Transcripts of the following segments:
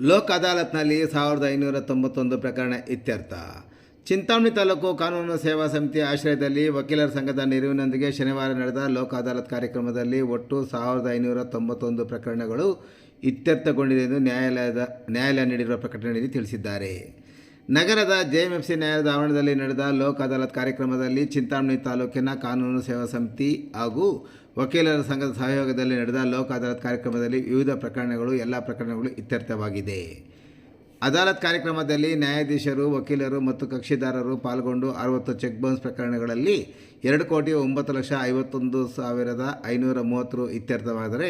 ಲೋಕ್ ಅದಾಲತ್ನಲ್ಲಿ ಸಾವಿರದ ಐನೂರ ತೊಂಬತ್ತೊಂದು ಪ್ರಕರಣ ಇತ್ಯರ್ಥ. ಚಿಂತಾಮಣಿ ತಾಲೂಕು ಕಾನೂನು ಸೇವಾ ಸಮಿತಿ ಆಶ್ರಯದಲ್ಲಿ ವಕೀಲರ ಸಂಘದ ನೆರವಿನೊಂದಿಗೆ ಶನಿವಾರ ನಡೆದ ಲೋಕ್ ಅದಾಲತ್ ಕಾರ್ಯಕ್ರಮದಲ್ಲಿ ಒಟ್ಟು ಸಾವಿರದ ಐನೂರ ತೊಂಬತ್ತೊಂದು ಪ್ರಕರಣಗಳು ಇತ್ಯರ್ಥಗೊಂಡಿದೆ ಎಂದು ನ್ಯಾಯಾಲಯದ, ನ್ಯಾಯಾಲಯ ನೀಡಿರುವ ಪ್ರಕಟಣೆಯಲ್ಲಿ ತಿಳಿಸಿದ್ದಾರೆ. ನಗರದ ಜೆಎಂಎಫ್ಸಿ ನ್ಯಾಯಾಲಯದ ಆವರಣದಲ್ಲಿ ನಡೆದ ಲೋಕ ಅದಾಲತ್ ಕಾರ್ಯಕ್ರಮದಲ್ಲಿ ಚಿಂತಾಮಣಿ ತಾಲೂಕಿನ ಕಾನೂನು ಸೇವಾ ಸಮಿತಿ ಹಾಗೂ ವಕೀಲರ ಸಂಘದ ಸಹಯೋಗದಲ್ಲಿ ನಡೆದ ಲೋಕ ಅದಾಲತ್ ಕಾರ್ಯಕ್ರಮದಲ್ಲಿ ವಿವಿಧ ಪ್ರಕರಣಗಳು, ಎಲ್ಲ ಪ್ರಕರಣಗಳು ಇತ್ಯರ್ಥವಾಗಿದೆ ಅದಾಲತ್ ಕಾರ್ಯಕ್ರಮದಲ್ಲಿ ನ್ಯಾಯಾಧೀಶರು, ವಕೀಲರು ಮತ್ತು ಕಕ್ಷಿದಾರರು ಪಾಲ್ಗೊಂಡು ಅರವತ್ತು ಚೆಕ್ ಬೌನ್ಸ್ ಪ್ರಕರಣಗಳಲ್ಲಿ ಎರಡು ಕೋಟಿ ಒಂಬತ್ತು ಲಕ್ಷ ಐವತ್ತೊಂದು ಸಾವಿರದ ಐನೂರ ಮೂವತ್ತು ಇತ್ಯರ್ಥವಾದರೆ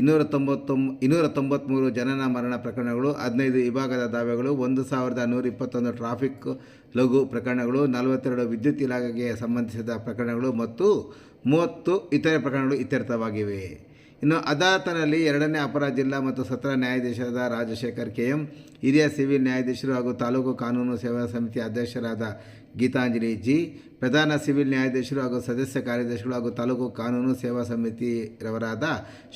ಇನ್ನೂರ ತೊಂಬತ್ತೊಂಬ ಇನ್ನೂರ ತೊಂಬತ್ತ್ಮೂರು ಜನನ ಮರಣ ಪ್ರಕರಣಗಳು, ಹದಿನೈದು ವಿಭಾಗದ ದಾವೆಗಳು, ಒಂದು ಸಾವಿರದ ನೂರ ಇಪ್ಪತ್ತೊಂದು ಟ್ರಾಫಿಕ್ ಲಘು ಪ್ರಕರಣಗಳು, ನಲವತ್ತೆರಡು ವಿದ್ಯುತ್ ಇಲಾಖೆಗೆ ಸಂಬಂಧಿಸಿದ ಪ್ರಕರಣಗಳು ಮತ್ತು ಮೂವತ್ತು ಇತರೆ ಪ್ರಕರಣಗಳು ಇತ್ಯರ್ಥವಾಗಿವೆ. ಇನ್ನು ಅದಾತನಲ್ಲಿ ಎರಡನೇ ಅಪರ ಜಿಲ್ಲಾ ಮತ್ತು ಸತ್ರ ನ್ಯಾಯಾಧೀಶರಾದ ರಾಜಶೇಖರ್ ಕೆ ಎಂ ಹಿರಿಯ ಸಿವಿಲ್ ನ್ಯಾಯಾಧೀಶರು ಹಾಗೂ ತಾಲೂಕು ಕಾನೂನು ಸೇವಾ ಸಮಿತಿ ಅಧ್ಯಕ್ಷರಾದ ಗೀತಾಂಜಲಿ ಜಿ, ಪ್ರಧಾನ ಸಿವಿಲ್ ನ್ಯಾಯಾಧೀಶರು ಹಾಗೂ ಸದಸ್ಯ ಕಾರ್ಯದರ್ಶಿಗಳು ಹಾಗೂ ತಾಲೂಕು ಕಾನೂನು ಸೇವಾ ಸಮಿತಿಯವರಾದ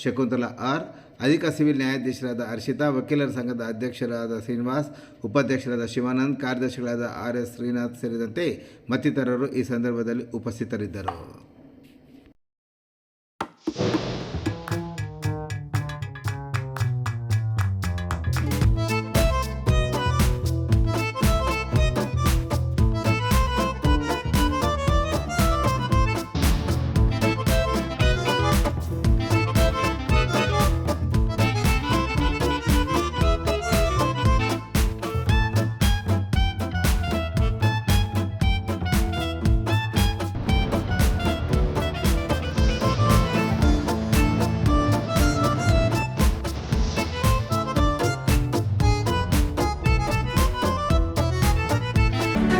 ಶಕುಂತಲಾ ಆರ್, ಅಧಿಕ ಸಿವಿಲ್ ನ್ಯಾಯಾಧೀಶರಾದ ಹರ್ಷಿತಾ, ವಕೀಲರ ಸಂಘದ ಅಧ್ಯಕ್ಷರಾದ ಶ್ರೀನಿವಾಸ್, ಉಪಾಧ್ಯಕ್ಷರಾದ ಶಿವಾನಂದ್, ಕಾರ್ಯದರ್ಶಿಗಳಾದ ಆರ್ ಎಸ್ ಶ್ರೀನಾಥ್ ಸೇರಿದಂತೆ ಮತ್ತಿತರರು ಈ ಸಂದರ್ಭದಲ್ಲಿ ಉಪಸ್ಥಿತರಿದ್ದರು.